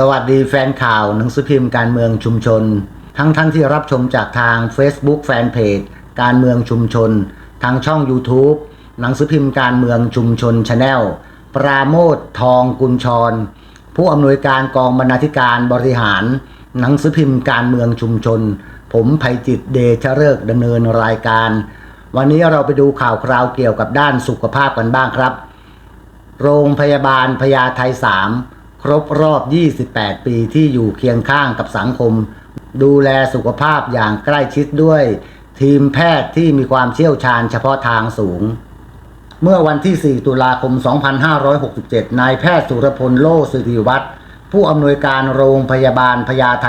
สวัสดีแฟนข่าวหนังสือพิมพ์การเมืองชุมชน ทั้งท่านที่รับชมจากทาง Facebook Fanpage การเมืองชุมชน ทางช่อง YouTube หนังสือพิมพ์การเมืองชุมชน Channel ปราโมททองกุลชร ผู้อำนวยการกองบรรณาธิการบริหาร หนังสือพิมพ์การเมืองชุมชน ผมภัยจิตเดชเริกดำเนินรายการ วันนี้เราไปดูข่าวคราวเกี่ยวกับด้านสุขภาพกันบ้างครับ โรงพยาบาลพญาไท3ค รบรอบ 28 ปีที่อยู่เคียงข้างกับสังคม ดูแลสุขภาพอย่างใกล้ชิดด้วย ทีมแพทย์ที่มีความเชี่ยวชาญเฉพาะทางสูง เมื่อวันที่ 4 ตุลาคม 2567 นายแพทย์สุรพลโลสิริวัฒน์ผู้อำนวยการโรงพยาบาลพญาไท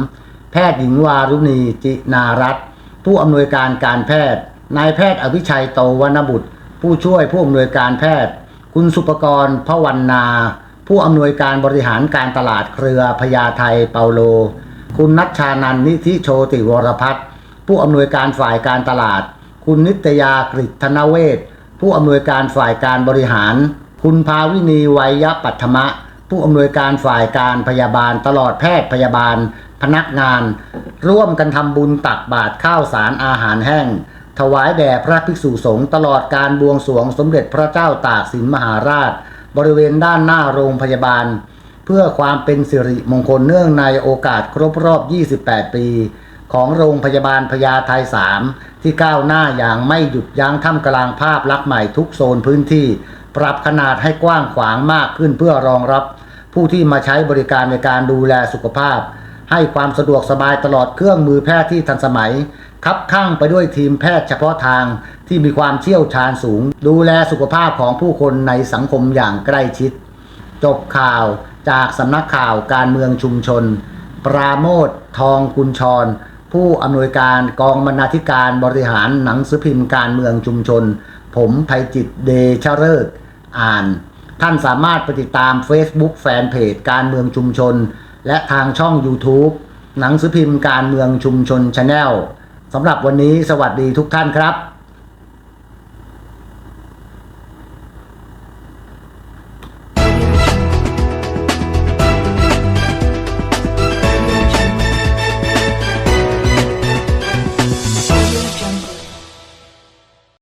3แพทย์หญิงวารุณีจินารัตผู้อำนวยการการแพทย์ นายแพทย์อภิชัยโตวนบุตร ผู้ช่วยผู้อำนวยการแพทย์ คุณสุปกรณ์พวันนา ผู้อำนวยการบริหารการตลาดเครือพญาไทเปาโล คุณนัชชานันนิธิโชติวรพัฒน์ผู้อำนวยการฝ่ายการตลาด คุณนิตยากฤษธนเวศผู้อำนวยการฝ่ายการบริหาร คุณภาวินีไวยปัทมะ ผู้อำนวยการฝ่ายการพยาบาลตลอดแพทย์พยาบาล พนักงาน ร่วมกันทำบุญตักบาตรข้าวสารอาหารแห้ง ถวายแด่พระภิกษุสงฆ์ตลอดการบวงสรวงสมเด็จพระเจ้าตากสินมหาราช บริเวณด้านหน้าโรงพยาบาล เพื่อความเป็นสิริมงคลเนื่องในโอกาสครบรอบ 28 ปี ของโรงพยาบาลพญาไท3ที่ก้าวหน้าอย่างไม่หยุดยั้งท่ามกลางภาพลักษณ์ใหม่ทุกโซนพื้นที่ ปรับขนาดให้กว้างขวางมากขึ้นเพื่อรองรับ ผู้ที่มาใช้บริการในการดูแลสุขภาพ ให้ความสะดวกสบายตลอดเครื่องมือแพทย์ที่ทันสมัยคับข้างไปด้วยทีมแพทย์เฉพาะทาง ที่มีความเชี่ยวชาญสูง ดูแลสุขภาพของผู้คนในสังคมอย่างใกล้ชิด จบข่าวจากสำนักข่าวการเมืองชุมชน ปราโมททองกุลชร ผู้อำนวยการกองบรรณาธิการบริหารหนังสือพิมพ์การเมืองชุมชน ผมภัยจิตเดชเริกษ์อ่าน ท่านสามารถไปติดตาม Facebook แฟนเพจการเมืองชุมชน และทางช่อง YouTube หนังสือพิมพ์การเมืองชุมชน Channel สำหรับวันนี้สวัสดีทุกท่านครับ